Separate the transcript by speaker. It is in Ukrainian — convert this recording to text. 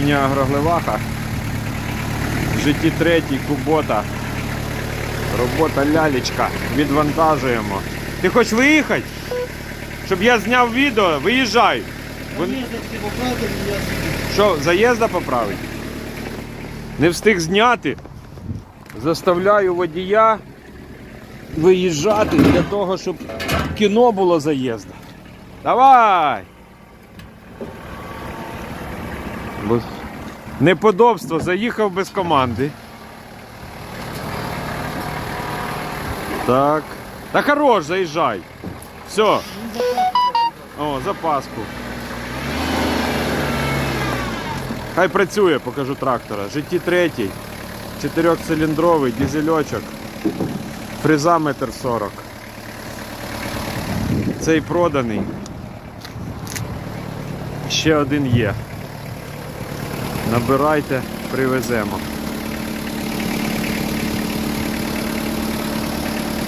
Speaker 1: Міні-агроглеваха. В житті третій кубота. Робота лялечка. Відвантажуємо. Ти хочеш виїхати? Щоб я зняв відео, виїжджай. Що, заїзда поправить? Не встиг зняти. Заставляю водія виїжджати для того, щоб кіно було заїзда. Давай! Неподобство, заїхав без команди. Так. Та хорош, заїжджай. Все. О, запаску. Хай працює, покажу трактора. Житті третій, чотирьохциліндровий, дізельочок, фреза метр сорок. Цей проданий. Ще один є. Набирайте, привеземо.